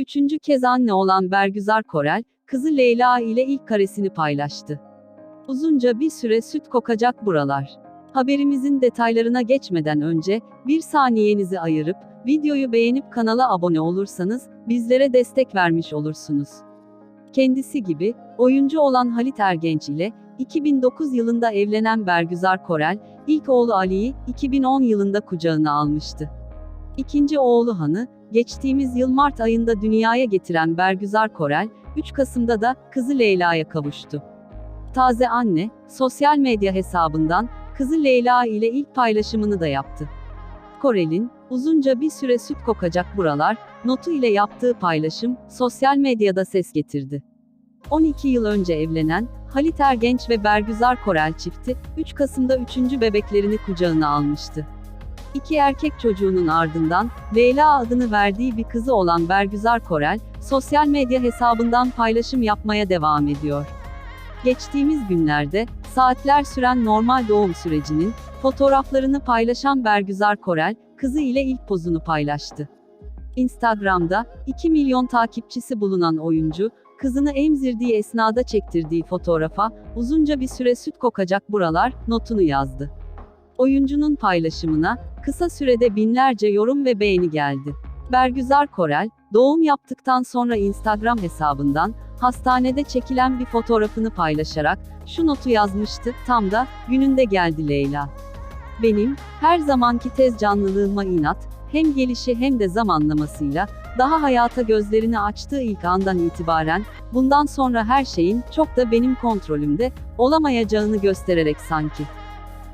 Üçüncü kez anne olan Bergüzar Korel, kızı Leyla ile ilk karesini paylaştı. Uzunca bir süre süt kokacak buralar. Haberimizin detaylarına geçmeden önce, bir saniyenizi ayırıp, videoyu beğenip kanala abone olursanız, bizlere destek vermiş olursunuz. Kendisi gibi, oyuncu olan Halit Ergenç ile, 2009 yılında evlenen Bergüzar Korel, ilk oğlu Ali'yi, 2010 yılında kucağına almıştı. İkinci oğlu Han'ı, geçtiğimiz yıl Mart ayında dünyaya getiren Bergüzar Korel, 3 Kasım'da da kızı Leyla'ya kavuştu. Taze anne, sosyal medya hesabından, kızı Leyla ile ilk paylaşımını da yaptı. Korel'in, uzunca bir süre süt kokacak buralar, notu ile yaptığı paylaşım, sosyal medyada ses getirdi. 12 yıl önce evlenen, Halit Ergenç ve Bergüzar Korel çifti, 3 Kasım'da 3. bebeklerini kucağına almıştı. İki erkek çocuğunun ardından, Leyla adını verdiği bir kızı olan Bergüzar Korel, sosyal medya hesabından paylaşım yapmaya devam ediyor. Geçtiğimiz günlerde, saatler süren normal doğum sürecinin, fotoğraflarını paylaşan Bergüzar Korel, kızı ile ilk pozunu paylaştı. Instagram'da, 2 milyon takipçisi bulunan oyuncu, kızını emzirdiği esnada çektirdiği fotoğrafa, uzunca bir süre süt kokacak buralar, notunu yazdı. Oyuncunun paylaşımına, kısa sürede binlerce yorum ve beğeni geldi. Bergüzar Korel, doğum yaptıktan sonra Instagram hesabından, hastanede çekilen bir fotoğrafını paylaşarak, şu notu yazmıştı, tam da, gününde geldi Leyla. Benim, her zamanki tez canlılığıma inat, hem gelişi hem de zamanlamasıyla, daha hayata gözlerini açtığı ilk andan itibaren, bundan sonra her şeyin, çok da benim kontrolümde, olamayacağını göstererek sanki.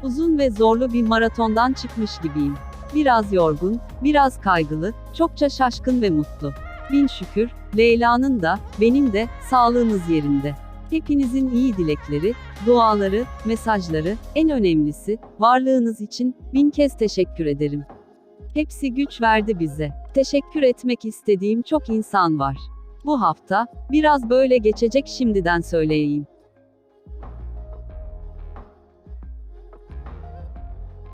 Uzun ve zorlu bir maratondan çıkmış gibiyim. Biraz yorgun, biraz kaygılı, çokça şaşkın ve mutlu. Bin şükür, Leyla'nın da, benim de, sağlığımız yerinde. Hepinizin iyi dilekleri, duaları, mesajları, en önemlisi, varlığınız için, bin kez teşekkür ederim. Hepsi güç verdi bize. Teşekkür etmek istediğim çok insan var. Bu hafta, biraz böyle geçecek şimdiden söyleyeyim.